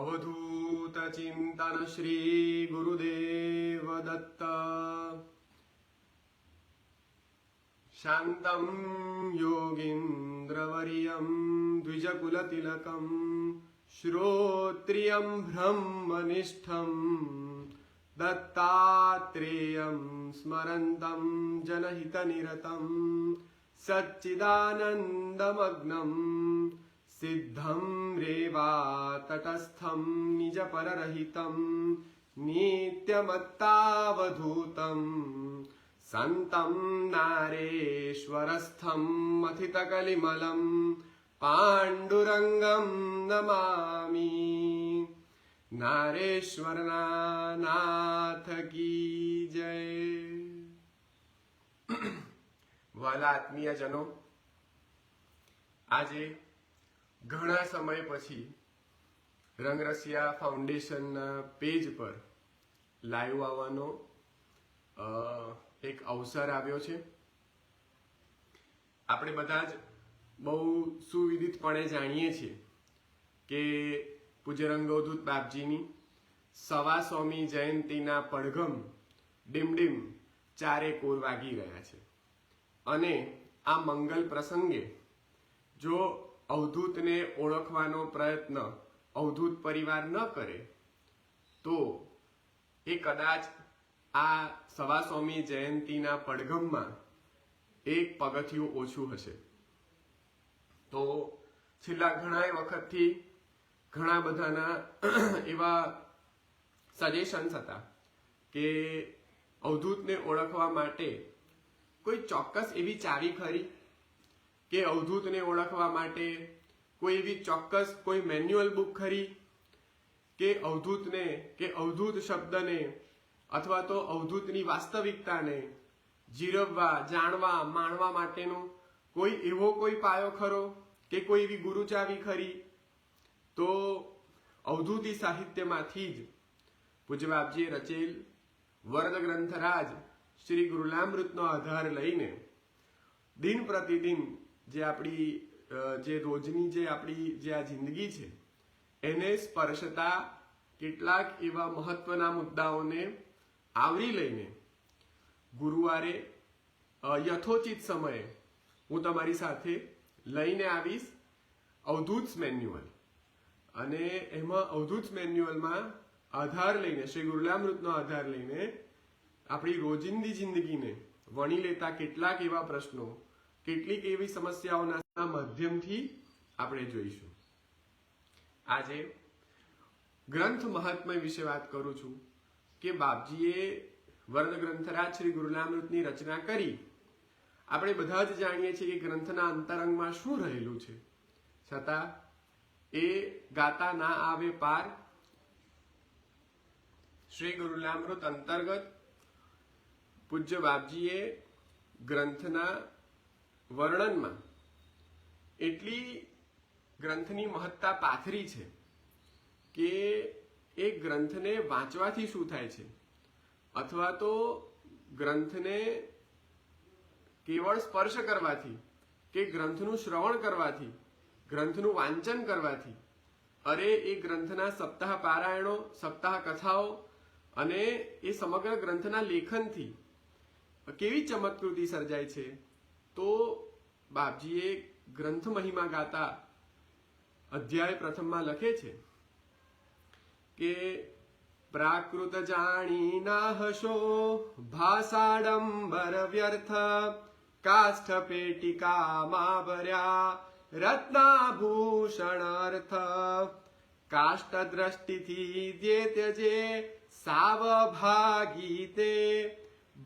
अवधूतचिन्तन श्रीगुरुदेवदत्त शान्तम् योगीन्द्रवर्यम् द्विजकुलतिलकम् श्रोत्रियम् भ्रमनिष्ठम् दत्तात्रेयम् स्मरन्तम् जनहितनिरतम् सच्चिदानन्दमग्नम् સિદ્ધમ રેવા તટસ્થમ નિજપરરહિતમ નિત્યમત્તાવધૂતમ સંતમ નારેશ્વરસ્થમ મથિતકલિમલમ પાંડુરંગમ નમામી નારેશ્વરના નાથ કી જય વાલા આત્મીયજનો આજે ઘણા સમય પછી રંગરસિયા ફાઉન્ડેશનના પેજ પર લાઈવ આવવાનો એક અવસર આવ્યો છે. આપણે બધા જ બહુ સુવિદિતપણે જાણીએ છીએ કે પૂજ્ય રંગવધૂત બાપજીની સવા સોમી જયંતીના પડઘમ ડીમડીમ ચારે કોર વાગી રહ્યા છે. અને આ મંગલ પ્રસંગે જો અવધૂતને ઓળખવાનો પ્રયત્ન અવધૂત પરિવાર ન કરે, તો એ કદાચ આ સવા સ્વામી જયંતીના પડઘમમાં એક પગથિયું ઓછું હશે. તો છેલ્લા ઘણા વખતથી ઘણા બધાના એવા સજેશન્સ હતા કે અવધૂતને ઓળખવા માટે કોઈ ચોક્કસ એવી ચાવી ખરી કે અવધૂતને ઓળખવા માટે કોઈ એવી ચોક્કસ કોઈ મેન્યુઅલ બુક ખરી? કે અવધૂતને, કે અવધૂત શબ્દને, અથવા તો અવધૂતની વાસ્તવિકતાને જીરવવા, જાણવા, માણવા માટેનો કોઈ એવો કોઈ પાયો ખરો કે કોઈ એવી ગુરુચાવી ખરી? તો અવધૂતી સાહિત્યમાંથી જ પૂજ્ય બાપજીએ રચેલ વરદ ગ્રંથરાજ શ્રી ગુરુલામૃતનો આધાર લઈને દિન પ્રતિદિન જે આપણી જે રોજની જે આપણી જે આ જિંદગી છે, એને સ્પર્શતા કેટલાક એવા મહત્વના મુદ્દાઓને આવરી લઈને ગુરુવારે યથોચિત સમયે હું તમારી સાથે લઈને આવીશ અવધૂત મેન્યુઅલ. અને એમાં અવધૂત મેન્યુઅલમાં આધાર લઈને, શ્રી ગુરુલામૃતનો આધાર લઈને આપણી રોજિંદી જિંદગીને વણી લેતા કેટલાક એવા પ્રશ્નો કેટલીક એવી સમસ્યાઓના માધ્યમથી આપણે જોઈશું. આજે ગ્રંથ મહાત્મય વિશે વાત કરું છું કે બાપજીએ વરદ ગ્રંથરાજ શ્રી ગુરુનામૃતની રચના કરી. આપણે બધા જ જાણીએ છીએ કે ગ્રંથના અંતરંગમાં શું રહેલું છે. છતાં એ ગાતા ના આવે પાર શ્રી ગુરુલામૃત અંતર્ગત પૂજ્ય બાપજીએ ગ્રંથના વર્ણનમાં. એટલી ગ્રંથની મહત્તા પાથરી છે કે એ ગ્રંથને વાંચવાથી શું થાય છે? અથવા તો ગ્રંથને કેવળ સ્પર્શ કરવાથી કે ગ્રંથનું શ્રવણ કરવાથી, ગ્રંથનું વાંચન કરવાથી, અરે એ ગ્રંથના સપ્તાહ પારાયણો, સપ્તાહ કથાઓ અને એ સમગ્ર ગ્રંથના લેખનથી, કેવી ચમત્કૃતિ સર્જાય છે? તો બાપજીએ ગ્રંથ મહિમા ગાતા અધ્યાય પ્રથમમાં લખે છે કે પ્રાકૃત જાણી ના હશો, ભાષાડંબર વ્યર્થ કાષ્ઠ પેટિકામાં ભર્યા, રત્નાભૂષણ અર્થ. કાષ્ટ દ્રષ્ટિથી જે ત્યજે સાવ ભાગી તે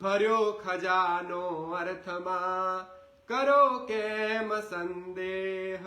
ભર્યો ખજાનો અર્થમાં. કરો કેમ સંદેહ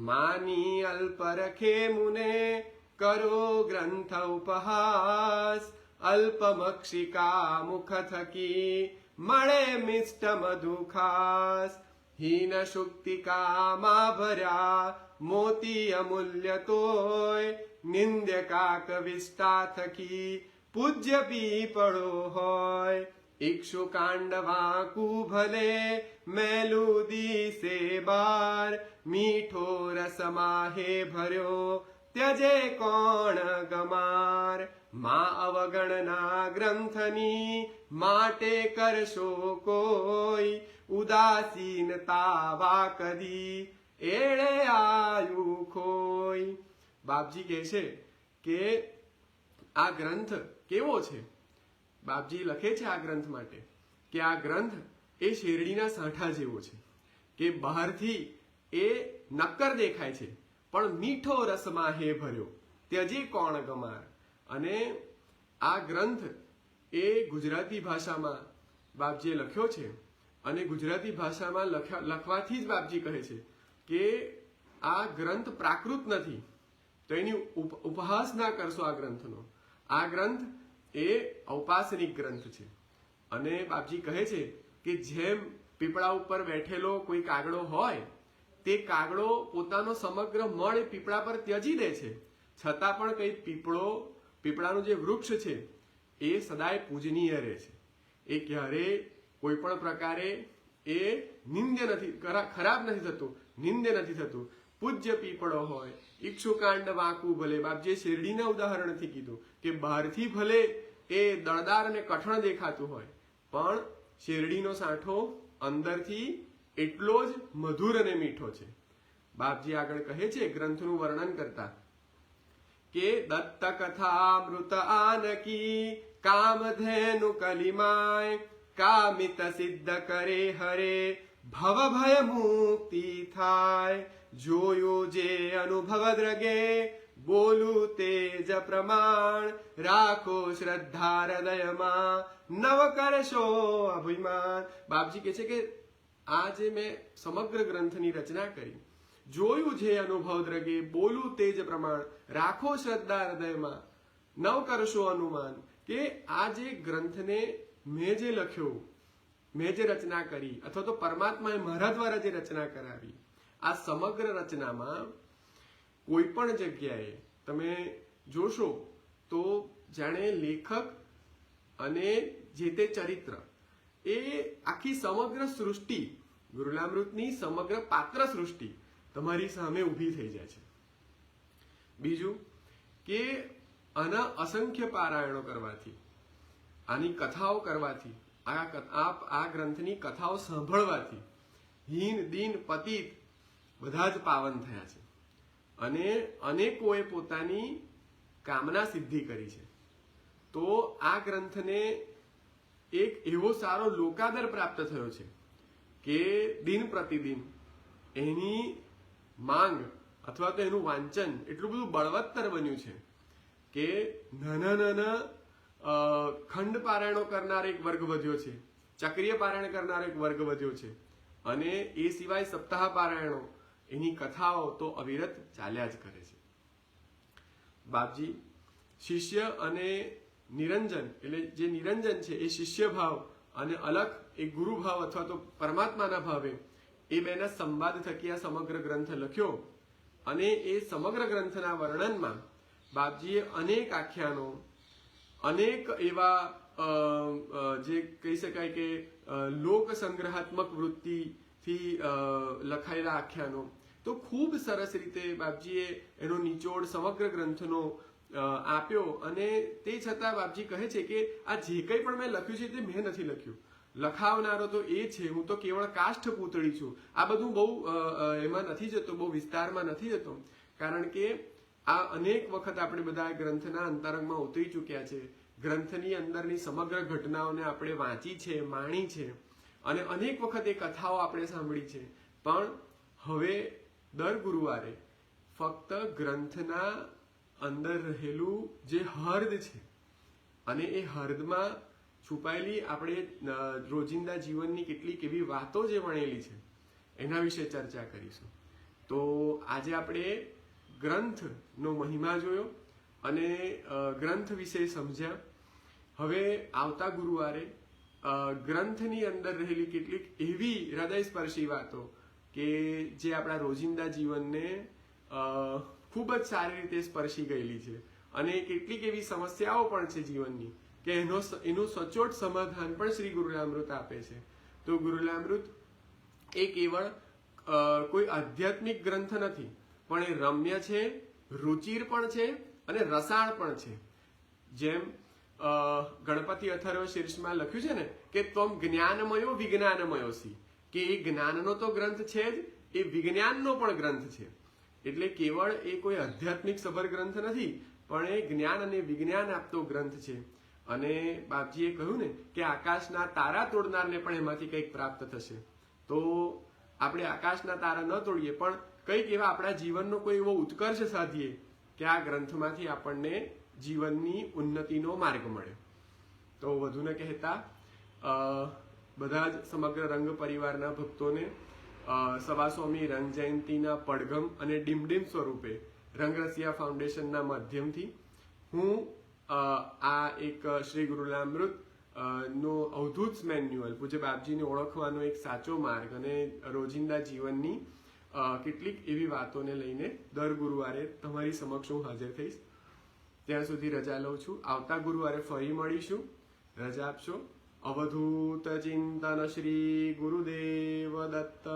માની અલ્પરખે મુને કરો ગ્રંથ ઉપહાસ અલ્પમક્ષિકા મુખ થકી મળે મિષ્ટ મધુખાસ હીન શુક્તિકામાં ભર્યા મોતી અમૂલ્ય તોય નિંદ્ય કાક વિષ્ટા થકી પૂજ્ય પીપળો હોય ઈક્ષુ કાંડ વાંકુ ભલે મેલું દીસે બાર મીઠો રસમાહે ભર્યો ત્યજે કોણ ગમારમાં અવગણના ગ્રંથની માટે કરશો કોઈ ઉદાસીનતા વા કદી એળે આયુ ખોઈ બાપજી કહે છે કે આ ગ્રંથ કેવો છે બાપજી લખે છે આ ગ્રંથ માટે કે આ ગ્રંથ એ શેરડીના સાંઠા જેવો છે, કે બહારથી એ નક્કર દેખાય છે, પણ મીઠો રસમાં હે ભર્યો, ત્યજી કોણ ગમાર? અને આ ગ્રંથ એ ગુજરાતી ભાષામાં બાપજીએ લખ્યો છે અને ગુજરાતી ભાષામાં લખવાથી જ બાપજી કહે છે કે આ ગ્રંથ પ્રાકૃત નથી, તો એની ઉપ- ઉપહાસ ના કરશો આ ગ્રંથનો. આ ગ્રંથ એ ઔપાસનિક ગ્રંથ છે. અને બાપજી કહે છે કે જેમ પીપળા ઉપર બેઠેલો કોઈ કાગડો હોય, તે કાગડો પોતાનો સમગ્ર મળ પીપળા પર ત્યજી દે છે. છતાં પણ કઈ પીપળો, પીપળાનું જે વૃક્ષ છે, એ સદાય પૂજનીય રહે છે. એ ક્યારે કોઈ પણ પ્રકારે એ નિંદ્ય નથી, ખરા- ખરાબ નથી થતું, નિંદ્ય નથી થતું. પૂજ્ય પીપળો હોય ઈક્ષુકાંડ વાંકું ભલે. બાપજીએ શેરડીના ઉદાહરણથી કીધું કે બહારથી ભલે એ દળદાર અને કઠણ દેખાતું હોય. પણ શેરડીનો સાંઠો અંદરથી એટલો જ મધુર અને મીઠો છે. બાપજી આગળ કહે છે, ગ્રંથનું વર્ણન કરતા, કે દત્ત કથા મૃત આનકી કામધેનુ કલિમાય, કામિત સિદ્ધ કરે હરે, ભવ ભય મુક્તિ થાય. જોયો જે અનુભવ દ્રગે બોલું તેજ પ્રમાણ. રાખો શ્રદ્ધા હૃદયમાં નવ કરશો અભિમાન. બાપજી કહે છે કે આ જે મેં સમગ્ર ગ્રંથની રચના કરી, જોયું છે અનુભવ દ્રગે, બોલું તેજ પ્રમાણ. રાખો શ્રદ્ધા હૃદયમાં નવ કરશો અનુમાન કે આ જે ગ્રંથને મેં જે લખ્યો, મેં જે રચના કરી, અથવા તો પરમાત્માએ મારા દ્વારા જે રચના કરાવી, આ સમગ્ર રચનામાં કોઈ પણ જગ્યાએ તમે જોશો તો જાણે લેખક અને જે તે ચરિત્ર એ આખી સમગ્ર સૃષ્ટિ, ગુરુલામૃતની સમગ્ર પાત્ર સૃષ્ટિ તમારી સામે ઊભી થઈ જાય છે. બીજું કે આના અસંખ્ય પારાયણો કરવાથી, આની કથાઓ કરવાથી, આ આ ગ્રંથની કથાઓ સાંભળવાથી, હીન, દિન, પતિત બધા જ પાવન થયા છે. અને અનેકોએ પોતાની કામના સિદ્ધિ કરી છે. તો આ ગ્રંથને એક એવો સારો લોકાદર પ્રાપ્ત થયો છે કે દિન પ્રતિદિન એની માંગ અથવા તો એનું વાંચન એટલું બધું બળવત્તર બન્યું છે કે નાના નાના ખંડ પારાયણો કરનાર એક વર્ગ વધ્યો છે, ચક્રીય પારાયણ કરનાર એક વર્ગ વધ્યો છે અને એ સિવાય સપ્તાહ પારાયણો એની કથાઓ તો અવિરત ચાલ્યા જ કરે છે. બાપજી, શિષ્ય અને નિરંજન, એટલે જે નિરંજન છે એ શિષ્ય ભાવ અને અલગ એ ગુરુ ભાવ અથવા તો પરમાત્માના ભાવે એ બેના સંવાદ થકી આ સમગ્ર ગ્રંથ લખ્યો અને એ સમગ્ર ગ્રંથના વર્ણનમાં બાપજીએ અનેક આખ્યાનો, અનેક એવા જે કહી શકાય કે લોક સંગ્રહાત્મક વૃત્તિથી લખાયેલા આખ્યાનો તો ખૂબ સરસ રીતે બાપજીએ એનો નિચોડ સમગ્ર ગ્રંથનો આપ્યો અને તે છતાં બાપજી કહે છે કે આ જે કંઈ પણ મેં લખ્યું છે તે મેં નથી લખ્યું. લખાવનારો તો એ છે, હું તો કેવળ કાષ્ઠ પૂતળી છું. આ બધું બહુ એમાં નથી જતો, બહુ વિસ્તારમાં નથી જતો. કારણ કે આ અનેક વખત આપણે બધા ગ્રંથના અંતરંગમાં ઉતરી ચૂક્યા છે. ગ્રંથની અંદરની સમગ્ર ઘટનાઓને આપણે વાંચી છે, માણી છે અને અનેક વખત એ કથાઓ આપણે સાંભળી છે. પણ હવે દર ગુરુવારે ફક્ત ગ્રંથના અંદર રહેલું જે હર્દ છે, અને એ હર્દમાં છુપાયેલી આપણે રોજિંદા જીવનની કેટલીક એવી વાતો જે વણેલી છે, એના વિશે ચર્ચા કરીશું. તો આજે આપણે ગ્રંથનો મહિમા જોયો અને ગ્રંથ વિશે સમજ્યા. હવે આવતા ગુરુવારે ગ્રંથની અંદર રહેલી કેટલીક એવી હૃદયસ્પર્શી વાતો કે જે આપણા રોજિંદા જીવનને ખૂબ જ સારી રીતે સ્પર્શી ગયેલી છે. અને કેટલીક એવી સમસ્યાઓ પણ છે જીવનની કે એનો એનું સચોટ સમાધાન પણ શ્રી ગુરુલામૃત આપે છે. તો ગુરુલામૃત એ કેવળ કોઈ આધ્યાત્મિક ગ્રંથ નથી, પણ એ રમ્ય છે, રુચિર પણ છે અને રસાળ પણ છે. જેમ ગણપતિ અથર્વ શીર્ષમાં લખ્યું છે ને કે તમ જ્ઞાનમયો વિજ્ઞાનમયો સી કે એ જ્ઞાનનો તો ગ્રંથ છે જ, એ વિજ્ઞાનનો પણ ગ્રંથ છે. એટલે કેવળ એ કોઈ આધ્યાત્મિક સભર ગ્રંથ નથી, પણ એ જ્ઞાન અને વિજ્ઞાન આપતો ગ્રંથ છે. અને બાપજીએ કહ્યું ને કે આકાશના તારા તોડનારને પણ એમાંથી કંઈક પ્રાપ્ત થશે. તો આપણે આકાશના તારા ન તોડીએ, પણ કંઈક એવા આપણા જીવનનો કોઈ એવો ઉત્કર્ષ સાધીએ કે આ ગ્રંથમાંથી આપણને જીવનની ઉન્નતિનો માર્ગ મળે. તો વધુ ન કહેતા બધા જ સમગ્ર રંગ પરિવારના ભક્તોને અ, સવા સ્વામી રંગ જયંતિના પડઘમ અને ડીમડીમ સ્વરૂપે રંગરસિયા ફાઉન્ડેશનના માધ્યમથી હું આ એક શ્રી ગુરુલામૃત નો અવધૂત મેન્યુઅલ પૂજ્ય બાપજીને ઓળખવાનો એક સાચો માર્ગ અને રોજિંદા જીવનની કેટલીક એવી વાતોને લઈને દર ગુરુવારે તમારી સમક્ષ હું હાજર થઈશ. ત્યાં સુધી રજા લઉં છું. આવતા ગુરુવારે ફરી મળીશું. રજા આપશો. અવધૂત ચિંતન શ્રી ગુરુદેવ દત્ત